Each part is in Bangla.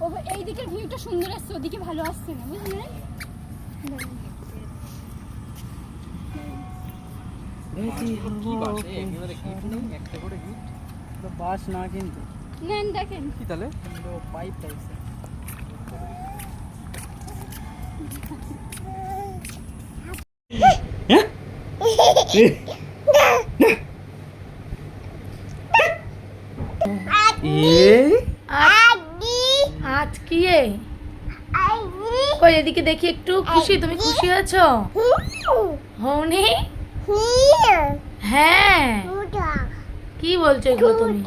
ও এই দিকের ভিউটা সুন্দর আসছে ওদিকে ভালো আসছে না বুঝলি? রে? কি বাস? এ, একেবারে গিট নেই একটা করে গিট বাস না কিন্তু। নেন দেখেন। কি তাহলে? পাইপ টাইপসের আজ কি? কই, এদিকে দেখি একটু। খুশি? তুমি খুশি আছো? হওনি হ্যাঁ। কি বলছো এগুলো তুমি?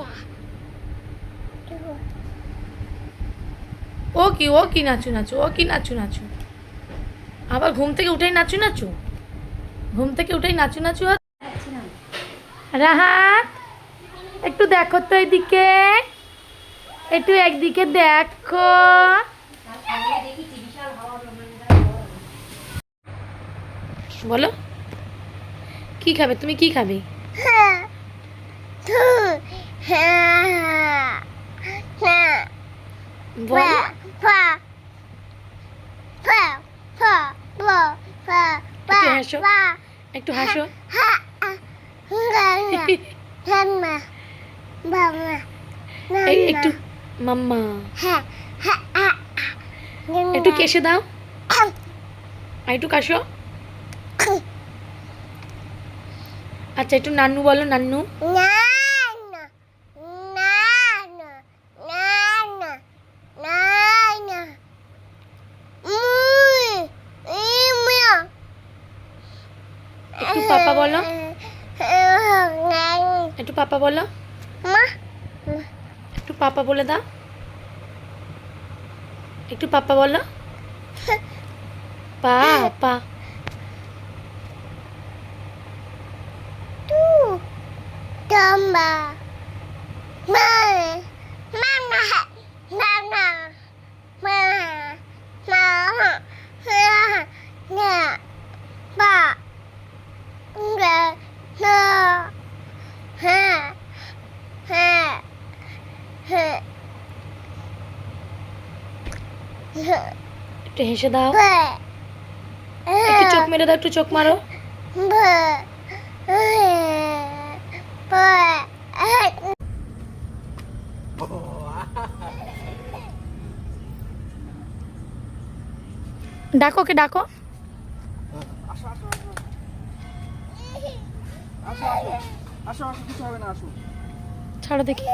ও কি ও কি নাচু নাচু, ও কি নাচু নাচু? আবার ঘুম থেকে উঠেই নাচু নাচু? ঘুম থেকে উঠেই নাচু নাচু? রাহাত, একটু দেখো তো এদিকে। একটু একদিকে দেখো। বলো কি খাবে? তুমি কি খাবে? একটু হাসো একটু মাম্মা একটু কেসে দাও একটু কাশো আচ্ছা একটু নান্নু বলো নান্নু একটু পাপা বলো একটু পাপা বলো একটু পাপা বলে দাও একটু পাপা বলো পাপা একটু হেসে দাও। একটু চোখ মেরে দাও একটু চোখ মারো। ডাকো কে ডাকো। আসো আসো। আসো আসো আসো আসো কিছু হবে না আসো। ছাড়ো দেখি।